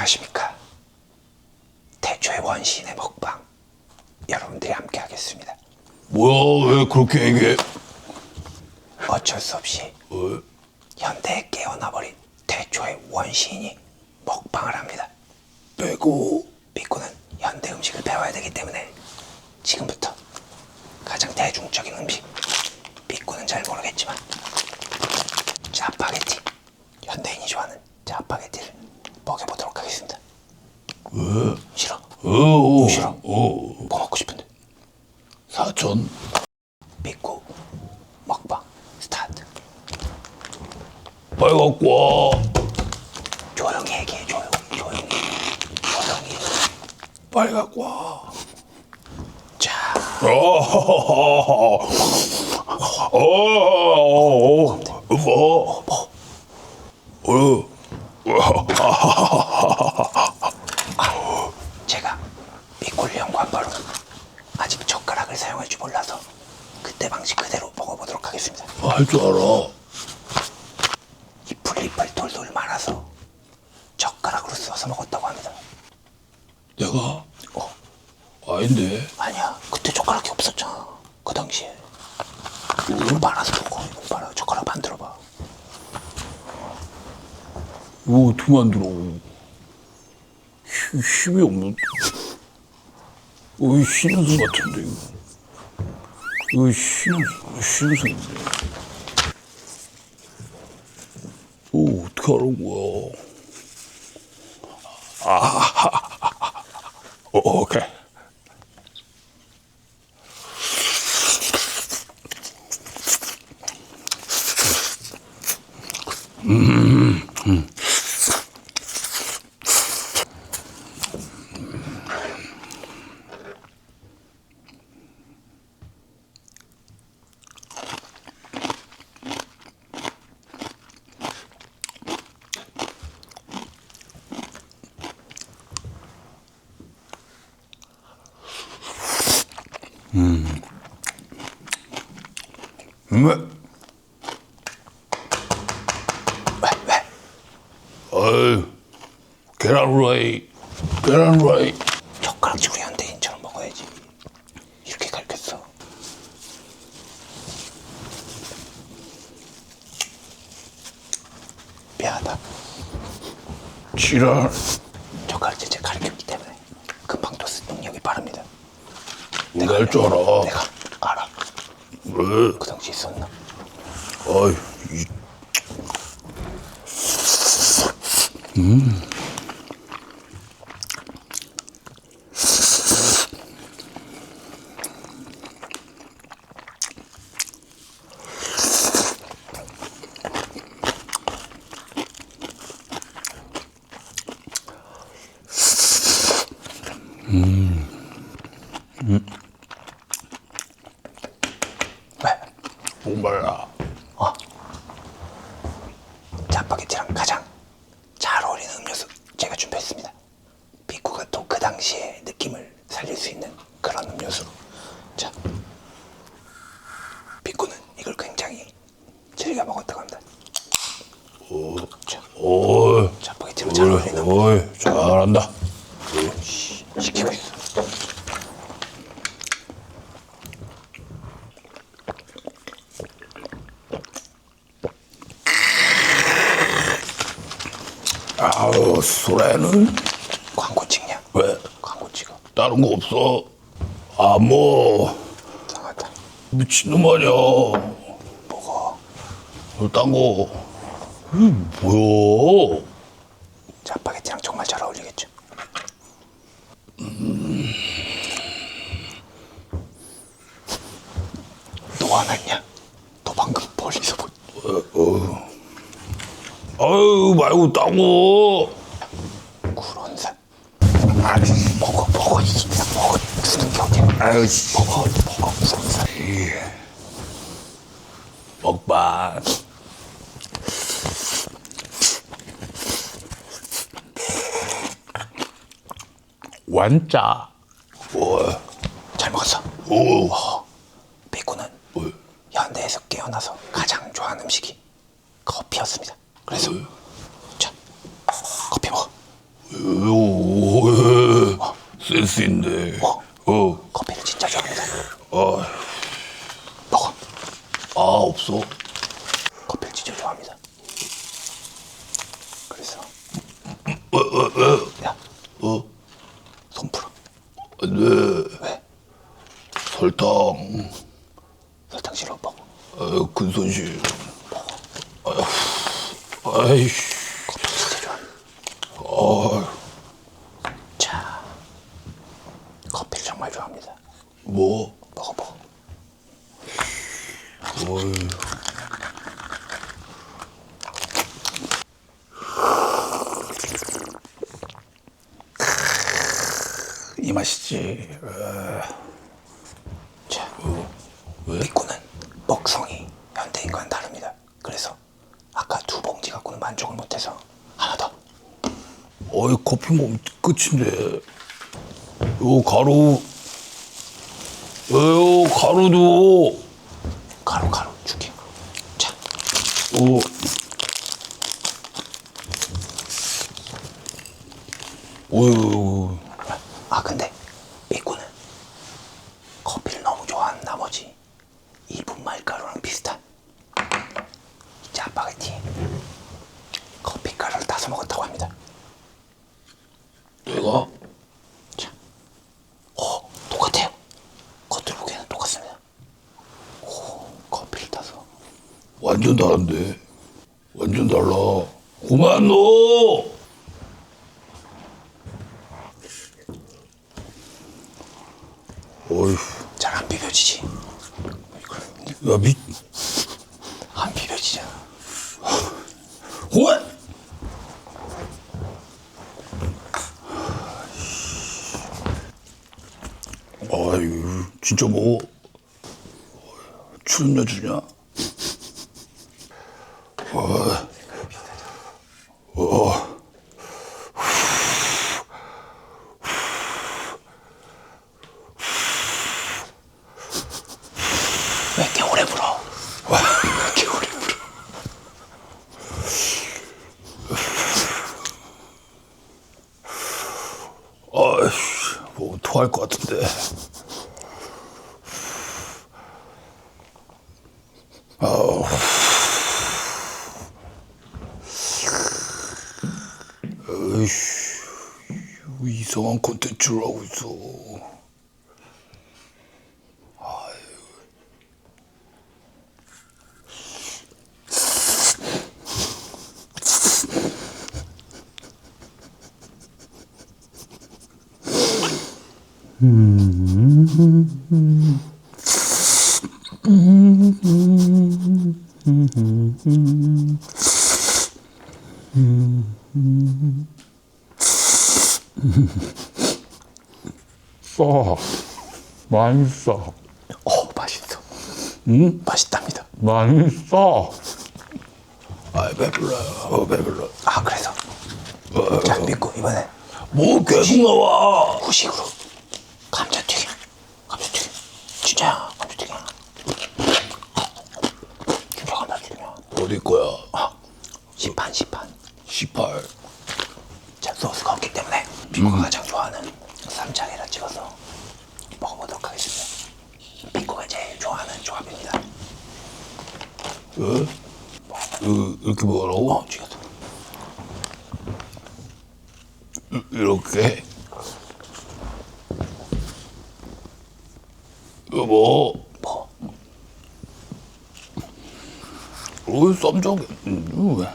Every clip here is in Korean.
안녕하십니까. 태초의 원시인의 먹방. 여러분들이 함께 하겠습니다. 뭐야 왜 그렇게 얘기해? 어쩔 수 없이 왜? 현대에 깨어나버린 태초의 원시인이 먹방을 합니다. 빼고 삐꾸는 현대 음식을 배워야 되기 때문에 지금부터 가장 대중적인 음식 삐꾸는 잘 모르겠지만 짜파게티 현대인이 좋아하는 짜파게티를 먹여보도록 하겠습니다. 왜? 싫어? 어, 싫어? 어, 뭐 먹고 싶은데? 사촌 삐꾸 먹방 스타트. 빨리 갖고 와 조용히 얘기해 조용히 조용히 조용히. 빨리 갖고 와 자 어, 어, 뭐? 어, 제가 삐꾸를 연구한 바로 아직 젓가락을 사용할 줄 몰라서 그때 방식 그대로 먹어보도록 하겠습니다. 할 줄 알아. 잎을 잎을 돌돌 말아서 젓가락으로 써서 먹었다고 합니다. 내가 어, 아닌데. 아니야. 그때 젓가락이 없었잖아. 그 당시에. 이거 말아서 먹어. 이거 말아. 젓가락 만들어봐. 어떻게 만들어? 힘- 힘이 없는. 어, 쉬는 수 같은데 이거. 이거 쉬는 쉬는 수인데. 오 어떻게 하는 거야? 아, 어, 오케이. 음. 왜? 왜? 어이, 계란 후라이, 계란 후라이. 젓가락질 우리 현대인처럼 먹어야지. 이렇게 가르쳤어. 미안하다. 지랄. 젓가락질 제가 가르쳤기 때문에 금방 또 쓰 능력이 빠릅니다. 내가 할 줄 알아. 내가 알아. 왜? 그 당시 있었나? 어이, 이, 왜? 목말라. 짜파게티랑 가장 잘 어울리는 음료수 제가 준비했습니다. 비쿠가 또 그 당시의 느낌을 살릴 수 있는 그런 음료수로. 자, 비쿠는 이걸 굉장히 즐겨 먹었다고 합니다. 자, 어이, 짜파게티로 잘 어울리는 어이, 잘한다. 시- 시키고 있어. 술에는 광고 찍냐? 왜? 광고 찍어. 다른 거 없어? 아, 뭐, 이상하다. 미친놈 아니야. 먹어. 어, 딴 거. 이게 뭐야? 짜파게티랑 정말 잘 어울리겠죠. 또안 왔냐? 너 방금 멀리서 보. 아유, 말고 딴 거. 구론산. 아, 먹어, 먹어, 이 그냥 먹어. 주는 게 어디야? 아유, 씨. 먹어, 먹어, 구론산. 먹방. 완짜. 뭐? 잘 먹었어. 오. 비꾸는 뭐? 현대에서 깨어나서 가장 좋아하는 음식이 커피였습니다. 그래서 자, 커피 먹어. 센스 있네. 어? 어. 커피를 진짜 좋아합니다. 아, 먹어. 아 없어. 커피를 진짜 좋아합니다. 그래서 야, 어? 손 풀어. 네. 왜? 설탕. 설탕 싫어 먹어. 아, 큰 손실. 아휴. 아이씨. 커피 진짜 좋아. 아, 자, 커피를 정말 좋아합니다. 뭐? 먹어 먹어. 어이. 이 맛이지. 자, 왜? 비꾸는 먹성이 현대인과는 다릅니다. 그래서 아까 두 봉지 갖고는 만족을 못해서 하나 더. 어이 커피 먹으면 끝인데. 요 가루. 요 가루도. 가루 가루 줄게. 자, 어. 어휴. 아 근데 비꾸는 커피를 너무 좋아하는 나머지 이 분말가루랑 비슷한 이 짜파게티에 커피 가루를 타서 먹었다고 합니다. 내가 자, 오 똑같아요. 겉으로 보기에는 똑같습니다. 오 커피를 타서 완전 다른데. 완전 달라. 그만 넣어. 어휴. 잘 안 비벼지지. 야, 미, 안 비벼지잖아. 왜? 아유, 진짜 뭐 출연료 주냐? 어, 어, 왜 이렇게 오래 불어? 왜 이렇게 오래 불어? 아이씨, 뭐 토할 것 같은데. 아우. 아이씨, 이상한 콘텐츠를 하고 있어. 싸. 싸. 오 맛있어. 음 맛있답니다. 싸. 아, 배불러. 어, 배불러. 아 그래서 자 믿고 이번에 뭐 계속 나와. 후식으로 감자튀김 감자튀김 진짜 감자튀김 진짜 감자튀김 어디 거야? 아 시판 시판 18. 자 소스가 없기 때문에 비코가 가장 좋아하는 쌈장이라 찍어서 먹어보도록 하겠습니다 비코가 제일 왜? 이- 이렇게 먹으라고? 어 죽였어 이렇게. 여보, 뭐 어, 쌈장, 음, 왜?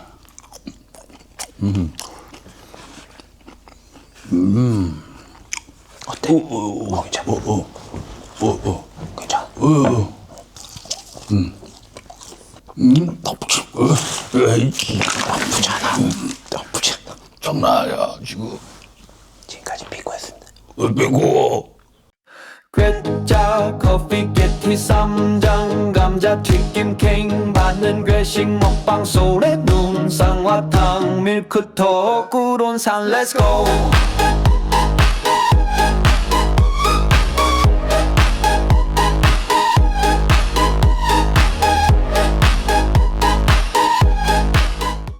어때? 어, 어, 어, 괜찮아 어, 어, 어, 어, 괜찮아 어, 어. 음, 음, 덮치, 어, 에이, 나쁘지 않아 나쁘지 않아. 장난 아니야, 지금. 지금까지 비코였습니다. 어, 빼고. 괴짜 커피 깨티 쌈장 감자 튀김 캥 받는 괴식 먹방 소래 눈상화탕 밀크토 구론 산 렛츠고